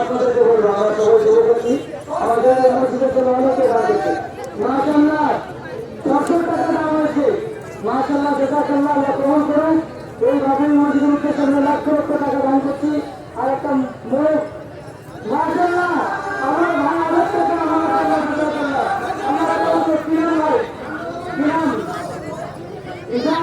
আপনাদেরকে বলব আমরা আমাদের মাসাল্লাহ চারশো টাকা দাম হয়েছে মাসাল্লাহ জেসাকাল্লাহ আল্লাহ গ্রহণ এই বাবুল মসজিদের উদ্দেশ্যে আর একটা মোট মাসাল্লাহ আমার ভাই আদর থেকে আমার আমার একটা হচ্ছে কিরণ ভাই। কিরণ ইসান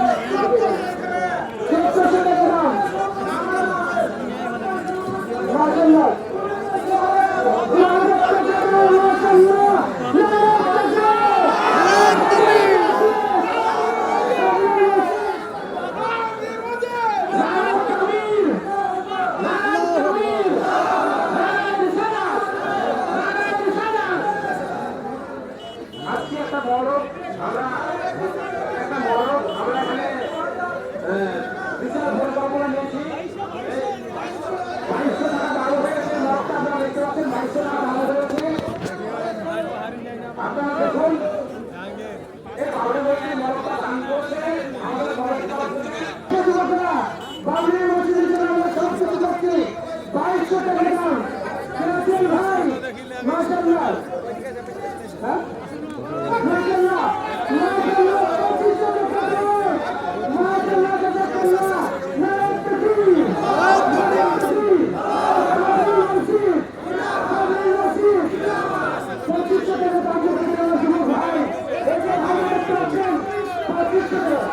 Thank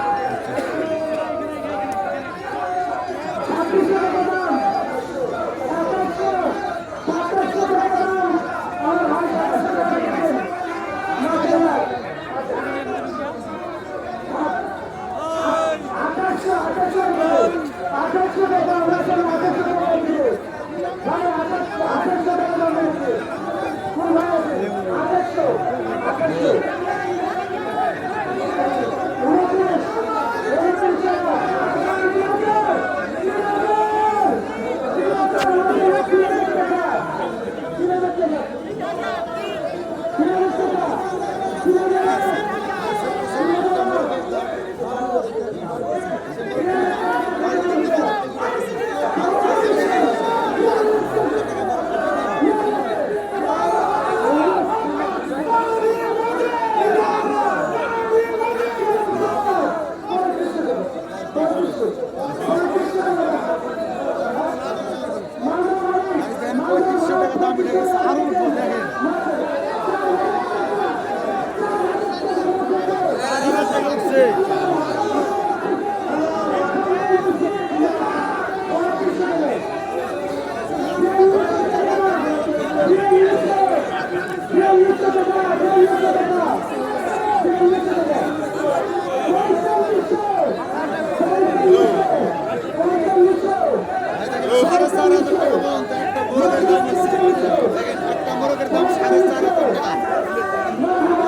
you. আরও উপর দেখেন একটা মোরগের দাম সাড়ে চার হাজার টাকা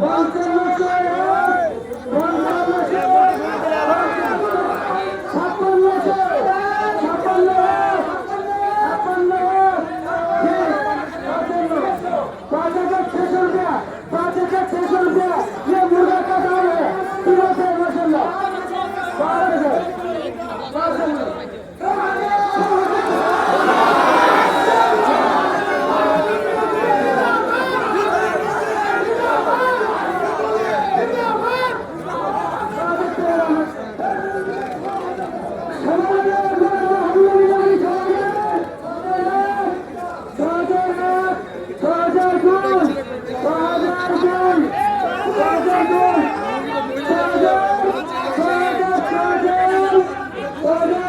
এক Kader, kader, kader, kader, kader, kader, kader, kader,